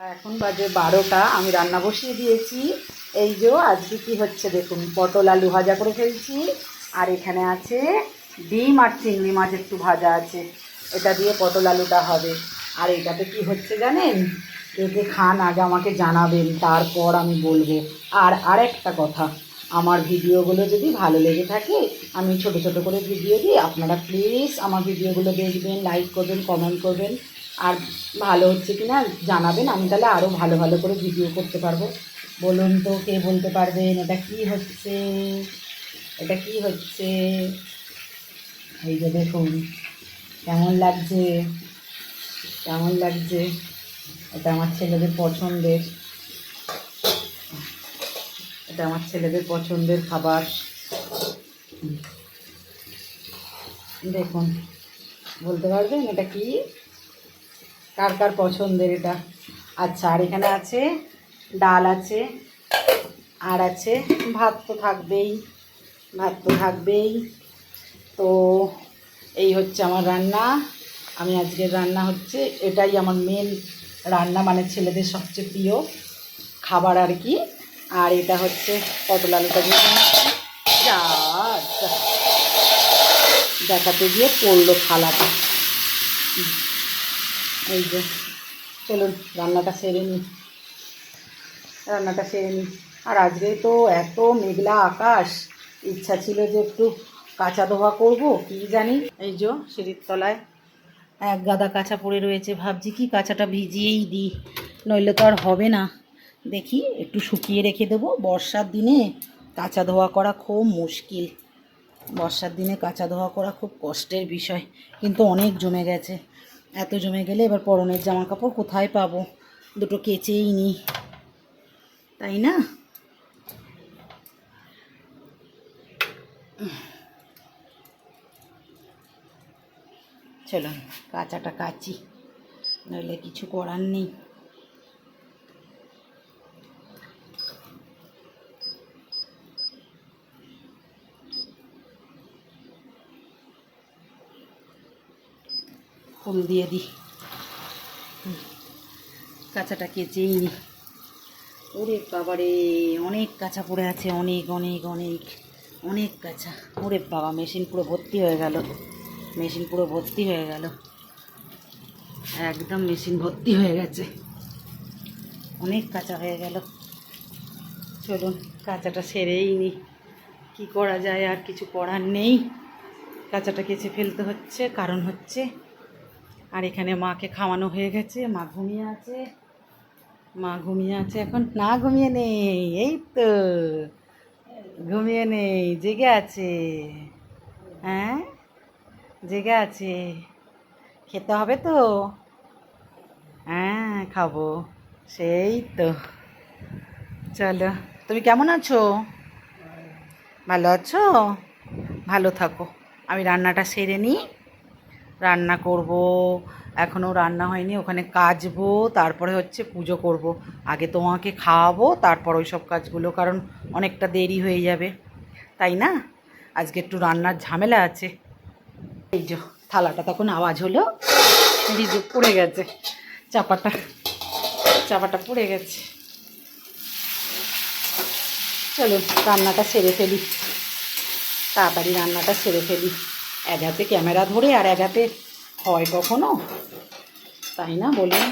এখন বাজে বারোটা, আমি রান্না বসিয়ে দিয়েছি। এই যে আজকে কি হচ্ছে দেখুন, পটল আলু ভাজা করে ফেলছি, আর এখানে আছে ডিম আর চিংড়ি মাছ একটু ভাজা আছে। এটা দিয়ে পটল আলুটা হবে। আর এটাতে কি হচ্ছে জানেন এতে খান আগে আমাকে জানাবেন, তারপর আমি বলব। আর আরেকটা কথা, আমার ভিডিওগুলো যদি ভালো লেগে থাকে, আমি ছোট ছোট করে ভিডিও দিই, আপনারা প্লিজ আমার ভিডিওগুলো দেখবেন লাইক করবেন কমেন্ট করবেন। আর ভালো হচ্ছে কি না জানাবেন, আমি তাহলে আরও ভালো ভালো করে ভিডিও করতে পারব। বলুন তো কে বলতে পারবেন, এটা কি হচ্ছে? এটা কি হচ্ছে? এই যে দেখুন, কেমন লাগছে? কেমন লাগছে? এটা আমার ছেলেদের পছন্দের। এটা আমার ছেলেদের পছন্দের খাবার। দেখুন, বলতে পারবেন এটা কি? কার কার পছন্দের এটা? আচ্ছা আর এখানে আছে, ডাল আছে, আর আছে, ভাত তো থাকবেই, ভাত তো থাকবেই। তো এই হচ্ছে আমার রান্না। আমি আজকের রান্না হচ্ছে, এটাই আমার মেন রান্না মানে ছেলেদের সবচেয়ে প্রিয় খাবার আর কি। আর এটা হচ্ছে পটল আলুটা। দেখাতে গিয়ে পড়ল থালাটা। এই যে, চলুন, রান্নাটা সেরে নিই। রান্নাটা সেরে নিই। আর আজকে তো এত মেঘলা আকাশ, ইচ্ছা ছিল যে একটু কাঁচা ধোয়া করব, কি জানি। এই যে, সিঁড়ির তলায় এক গাদা কাঁচা পড়ে রয়েছে, ভাবছি কি কাঁচাটা ভিজিয়েই দিই, নইলে তো আর হবে না। দেখি, একটু শুকিয়ে রেখে দেবো। বর্ষার দিনে কাঁচা ধোয়া করা খুব মুশকিল। বর্ষার দিনে কাঁচা ধোয়া করা খুব কষ্টের বিষয়, কিন্তু অনেক জমে গেছে। এত জমে গেলে এবার পরনের জামা কাপড় কোথায় পাবো? দুটো কেচেই নি। তাই না? চলো, কাঁচাটা কাচি। নইলে কিছু করার নেই। ফুল দিয়ে দিই কাঁচাটা কেচেই নি। ওরে বাবারে, অনেক কাঁচা পড়ে আছে, অনেক অনেক অনেক অনেক কাঁচা। ওরে বাবা, মেশিন পুরো ভর্তি হয়ে গেল। মেশিন পুরো ভর্তি হয়ে গেল। একদম মেশিন ভর্তি হয়ে গেছে। অনেক কাঁচা হয়ে গেল। চলুন, কাঁচাটা সেরেই নি। কি করা যায়, আর কিছু করার নেই। কাঁচাটা কেচে ফেলতে হচ্ছে, কারণ হচ্ছে আর এখানে মাকে খাওয়ানো হয়ে গেছে, মা ঘুমিয়ে আছে। মা ঘুমিয়ে আছে এখন। না, ঘুমিয়ে নেই, এই তো। ঘুমিয়ে নেই, জেগে আছে। হ্যাঁ? জেগে আছে। খেতে হবে তো? হ্যাঁ খাব। সেই তো। চলো, তুমি কেমন আছো? ভালো আছো? ভালো থাকো। আমি রান্নাটা সেরে নিই। রান্না করব। এখনও রান্না হয়নি, ওখানে কাচবো, তারপরে হচ্ছে পুজো করব। আগে তোমাকে খাওয়াবো, তারপর ওই সব কাজগুলো, কারণ অনেকটা দেরি হয়ে যাবে। তাই না? আজকে একটু রান্নার ঝামেলা আছে। এই যে, থালাটা তখন আওয়াজ হলো ভিজে পড়ে গেছে, চাপাটা চাপাটা পড়ে গেছে। চলো রান্নাটা সেরে ফেলি। তাড়াতাড়ি রান্নাটা সেরে ফেলি। এক হাতে ক্যামেরা ধরে আর এক হাতে হয় কখনো? তাই না? বলুন।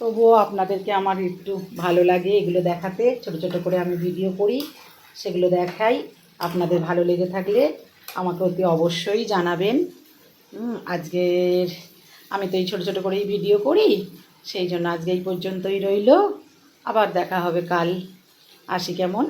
তবুও আপনাদেরকে আমার একটু ভালো লাগে এগুলো দেখাতে। ছোট ছোট করে আমি ভিডিও করি, সেগুলো দেখাই। আপনাদের ভালো লেগে থাকলে আমাকে অতি অবশ্যই জানাবেন। আজকের আমি তো এই ছোটো ছোটো করেই ভিডিও করি, সেই জন্য আজকে এই পর্যন্তই রইল। আবার দেখা হবে কাল। আসি কেমন?